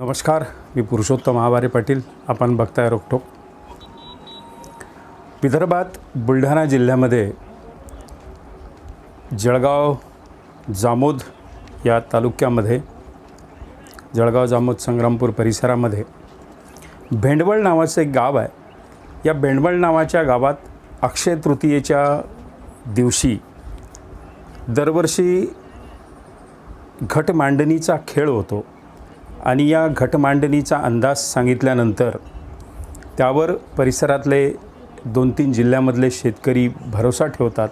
नमस्कार मी पुरुषोत्तम आवारे पाटील आपण बघताय रोखटोक. विदर्भात बुलढाणा जिल्ह्यामध्ये जळगाव जामोद या तालुक्यामध्ये जळगाव जामोद संग्रामपूर परिसरामध्ये भेंडवळ नावाचं एक गाव आहे. या भेंडवळ नावाच्या गावात अक्षय तृतीयेच्या दिवशी दरवर्षी घट मांडणीचा खेळ होतो. आणि या घटमांडणीचा अंदाज सांगितल्यानंतर त्यावर परिसरातले दोन तीन जिल्ह्यामधले शेतकरी भरोसा ठेवतात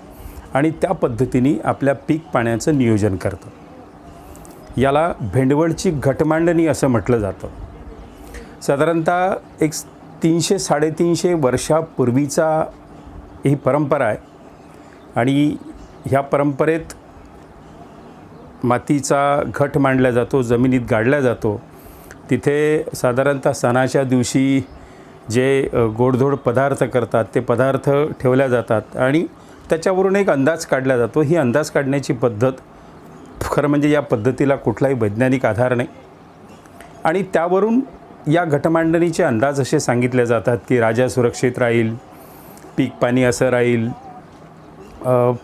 आणि त्या पद्धतीने आपल्या पीक पाण्याचं नियोजन करतात. याला भेंडवळची घटमांडणी असं म्हटलं जातं. साधारणतः एक तीनशे साडेतीनशे वर्षापूर्वीचा ही परंपरा आहे. आणि ह्या परंपरेत मातीचा घट मांडला जातो जमिनीत गाडला जातो. तिथे साधारणतः सणाच्या दिवशी जे गोडधोड पदार्थ करतात ते पदार्थ ठेवल्या जातात आणि त्याच्यावरून एक अंदाज काढला जातो. ही अंदाज काढण्याची पद्धत खरं म्हणजे या पद्धतीला कुठलाही वैज्ञानिक आधार नाही. आणि त्यावरून या घटमांडणीचे अंदाज असे सांगितले जातात की राजा सुरक्षित राहील पीक पाणी असं राहील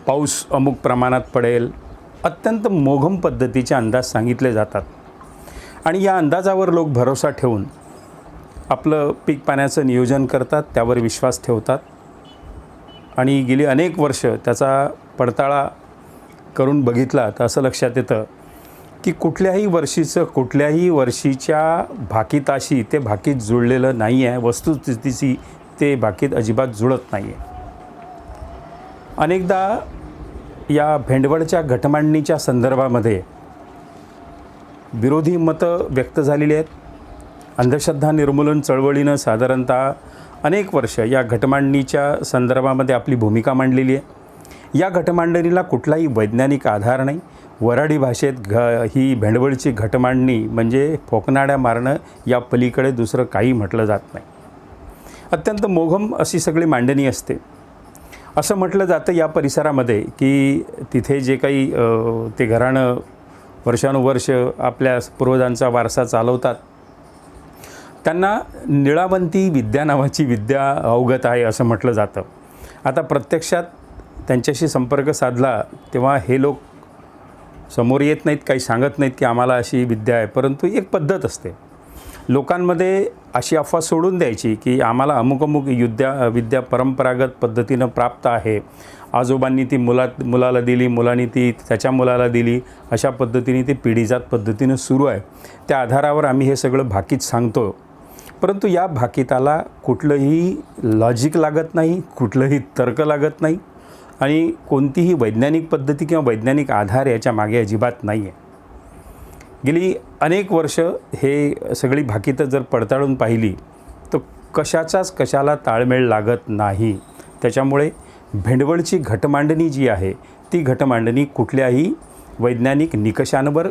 पाऊस अमुक प्रमाणात पडेल अत्यंत मोघम पद्धतीचे अंदाज सांगितले जातात. आणि या अंदाजावर लोक भरोसा ठेवून आपलं पीक पाण्याचं नियोजन करतात त्यावर विश्वास ठेवतात. आणि गेली अनेक वर्ष त्याचा पडताळा करून बघितला तर असं लक्षात येतं की कुठल्याही वर्षीचं कुठल्याही वर्षीच्या भाकीताशी ते भाकीत जुळलेलं नाही आहे. वस्तुस्थितीशी ते भाकीत अजिबात जुळत नाही आहे. अनेकदा या भेंडवळच्या घटमांडणीच्या संदर्भामध्ये विरोधी मतं व्यक्त झालेली आहेत. अंधश्रद्धा निर्मूलन चळवळीनं साधारणतः अनेक वर्ष या घटमांडणीच्या संदर्भामध्ये आपली भूमिका मांडलेली आहे. या घटमांडणीला कुठलाही वैज्ञानिक आधार नाही. वराडी भाषेत घ ही भेंडवळची घटमांडणी म्हणजे फोकनाड्या मारणं या पलीकडे दुसरं काही म्हटलं जात नाही. अत्यंत मोघम अशी सगळी मांडणी असते. असं म्हटलं जातं या परिसरामध्ये की तिथे जे काही ते घराणं वर्षानुवर्ष आपल्या पूर्वजांचा वारसा चालवतात. त्यांना निळावंती विद्या नावाची विद्या अवगत आहे असं म्हटलं जातं. आता प्रत्यक्षात त्यांच्याशी संपर्क साधला तेव्हा हे लोक समोर येत नाहीत काही सांगत नाहीत की आम्हाला अशी विद्या आहे परंतु एक पद्धत असते. लोकांमध्ये अशी अफवा सोडून द्यायची की आम्हाला अमुक अमुक युद्या विद्या परंपरागत पद्धतीनं प्राप्त आहे. आजोबांनी ती मुलात मुलाला दिली मुलांनी ती त्याच्या मुलाला दिली अशा पद्धतीने ती पिढीजात पद्धतीनं सुरू आहे. त्या आधारावर आम्ही हे सगळं भाकीत सांगतो. परंतु या भाकिताला कुठलंही लॉजिक लागत नाही कुठलंही तर्क लागत नाही आणि कोणतीही वैज्ञानिक पद्धती किंवा वैज्ञानिक आधार याच्या मागे अजिबात नाही आहे गेली अनेक वर्ष हे सगळी भाकीतं जर पडताळून पाहिली तर कशाचाच कशाला ताळमेळ लागत नाही. त्याच्यामुळे भेंडवळची घटमांडणी जी आहे ती घटमांडणी कुठल्याही वैज्ञानिक निकषांवर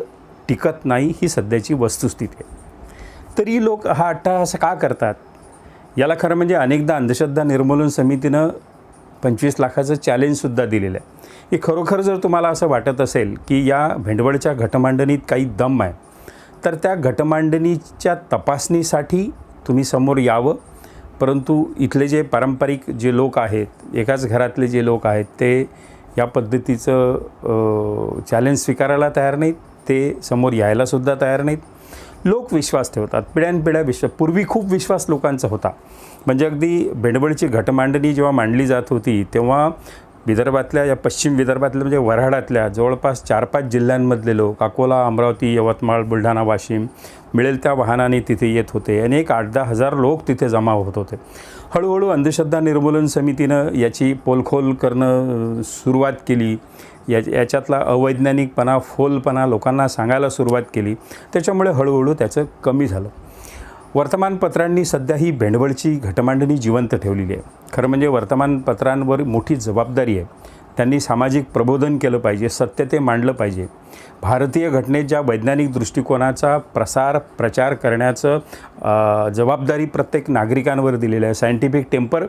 टिकत नाही ही सध्याची वस्तुस्थिती आहे. तरी लोक हा अट्टहास का करतात? याला खरं म्हणजे अनेकदा अंधश्रद्धा निर्मूलन समितीनं पंचवीस लाखाचं चॅलेंजसुद्धा दिलेलं आहे. की खरोखर जर तुम्हाला असं वाटत असेल की या भेंडवळच्या घटमांडणीत काही दम आहे तर त्या घटमांडणीच्या तपासणीसाठी तुम्ही समोर यावं. परंतु इथले जे पारंपरिक जे लोक आहेत एकाच घरातले जे लोक आहेत ते या पद्धतीचं चॅलेंज स्वीकारायला तयार नाहीत. ते समोर यायलासुद्धा तयार नाहीत. लोक विश्वास ठेवतात. पिढ्यानपिढ्या विश्वास पूर्वी खूप विश्वास लोकांचा होता. म्हणजे अगदी भेंडवळची घटमांडणी जेव्हा मांडली जात होती तेव्हा विदर्भातल्या या पश्चिम विदर्भातल्या म्हणजे वऱ्हाडातल्या जवळपास चार पाच जिल्ह्यांमधले लोक अकोला अमरावती यवतमाळ बुलढाणा वाशिम मिळेल त्या वाहनाने तिथे येत होते. आणि एक आठ दहा हजार लोक तिथे जमा होत होते. हळूहळू अंधश्रद्धा निर्मूलन समितीनं याची पोलखोल करणं सुरुवात केली. या याच्यातला अवैज्ञानिकपणा फोलपणा लोकांना सांगायला सुरुवात केली. त्याच्यामुळे हळूहळू त्याचं कमी झालं. वर्तमानपत्रांनी सध्या ही भेंडवळची घटमांडणी जिवंत ठेवलेली आहे. खरं म्हणजे वर्तमानपत्रांवर मोठी जबाबदारी आहे. त्यांनी सामाजिक प्रबोधन केलं पाहिजे सत्य ते मांडलं पाहिजे. भारतीय घटनेत ज्या वैज्ञानिक दृष्टिकोनाचा प्रसार प्रचार करण्याचं जबाबदारी प्रत्येक नागरिकांवर दिलेलं आहे. सायंटिफिक टेम्पर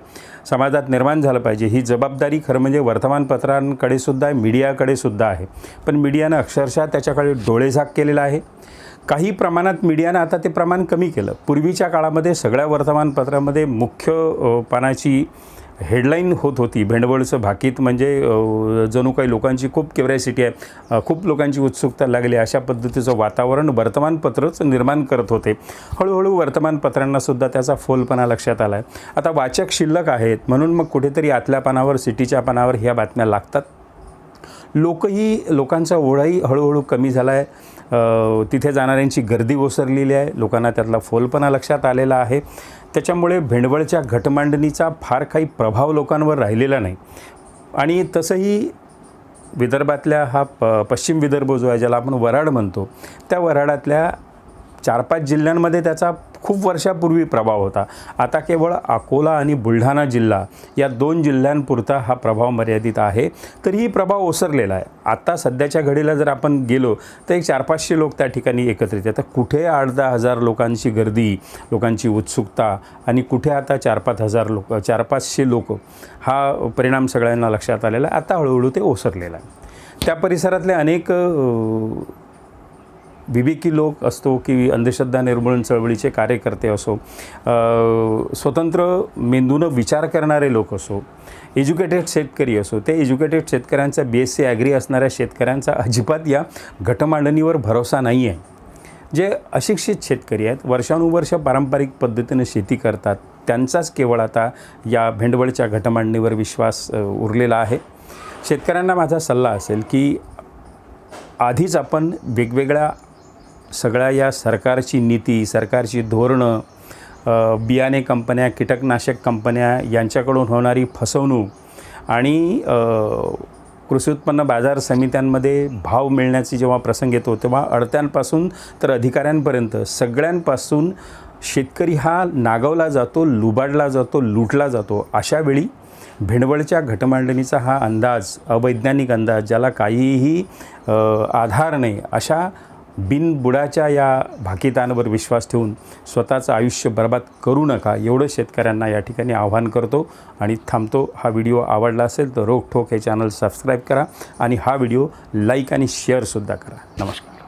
समाजात निर्माण झालं पाहिजे. ही जबाबदारी खरं म्हणजे वर्तमानपत्रांकडे सुद्धा आहे मीडियाकडे सुद्धा आहे. पण मीडियानं अक्षरशः त्याच्याकडे डोळेझाक केलेला आहे. काही प्रमाणात मीडियानं आता ते प्रमाण कमी केलं. पूर्वीच्या काळामध्ये सगळ्या वर्तमानपत्रामध्ये मुख्य पानाची हेडलाईन होत होती. भेंडवळचं भाकीत म्हणजे जणू काही लोकांची खूप क्युरॅसिटी आहे खूप लोकांची उत्सुकता लागली. अशा पद्धतीचं वातावरण वर्तमानपत्रच निर्माण करत होते. हळूहळू वर्तमानपत्रांनासुद्धा त्याचा फोलपणा लक्षात आला आहे आता वाचक शिल्लक आहेत. म्हणून मग कुठेतरी आतल्या पानावर सिटीच्या पानावर ह्या बातम्या लागतात. लोकही लोकांचा ओढाही हळूहळू कमी झाला आहे तिथे जाणाऱ्यांची गर्दी ओसरलेली आहे. लोकांना त्यातला फोलपणा लक्षात आलेला आहे. त्याच्यामुळे भेंडवळच्या घटमांडणीचा फार काही प्रभाव लोकांवर राहिलेला नाही. आणि तसंही विदर्भातल्या हा प पश्चिम विदर्भ जो आहे ज्याला आपण वराड म्हणतो त्या वराडातल्या चार पाच जिल्ह्यांमध्ये त्याचा खूप वर्षापूर्वी प्रभाव होता. आता केवळ अकोला आणि बुलढाणा जिल्हा या दोन जिल्ह्यांपुरता हा प्रभाव मर्यादित आहे तरीही प्रभाव ओसरलेला आहे. आत्ता सध्याच्या घडीला जर आपण गेलो तर एक चार पाचशे लोक त्या ठिकाणी एकत्रित आहेत. आता कुठे आठ दहा हजार लोकांची गर्दी लोकांची उत्सुकता आणि कुठे आता चार पाच हजार लोक चार पाचशे लोक हा परिणाम सगळ्यांना लक्षात आलेला आहे. आता हळूहळू ते ओसरलेलं आहे. त्या परिसरातले अनेक विवेकी लोक असतो की अंधश्रद्धा निर्मूलन चळवळीचे कार्यकर्ते असो स्वतंत्र मेंदूनं विचार करणारे लोक असो एज्युकेटेड शेतकरी असो ते एज्युकेटेड शेतकऱ्यांचा बी एस सी ॲग्री असणाऱ्या शेतकऱ्यांचा अजिबात या घटमांडणीवर भरोसा नाही आहे. जे अशिक्षित शेतकरी आहेत वर्षानुवर्ष पारंपरिक पद्धतीनं शेती करतात त्यांचाच केवळ आता या भेंडवळच्या घटमांडणीवर विश्वास उरलेला आहे. शेतकऱ्यांना माझा सल्ला असेल की आधीच आपण वेगवेगळ्या सगळ्या या सरकारची नीती सरकारची धोरणं बियाणे कंपन्या कीटकनाशक कंपन्या यांच्याकडून होणारी फसवणूक आणि कृषी उत्पन्न बाजार समित्यांमध्ये भाव मिळण्याची जेव्हा प्रसंग येतो तेव्हा अडत्यांपासून तर अधिकाऱ्यांपर्यंत सगळ्यांपासून शेतकरी हा नागवला जातो लुबाडला जातो लुटला जातो अशावेळी भिंडवळच्या भेंडवळच्या घटमांडणीचा हा अंदाज अवैज्ञानिक अंदाज ज्याला काहीही आधार नाही अशा बिनबुडाच्या या भाकितांवर विश्वास ठेवून स्वतःचं आयुष्य बर्बाद करू नका एवढं शेतकऱ्यांना या ठिकाणी आव्हान करतो आणि थांबतो. हा व्हिडिओ आवडला असेल तर रोखठोक हे चॅनल सबस्क्राईब करा आणि हा व्हिडिओ लाईक आणि शेअरसुद्धा करा. नमस्कार.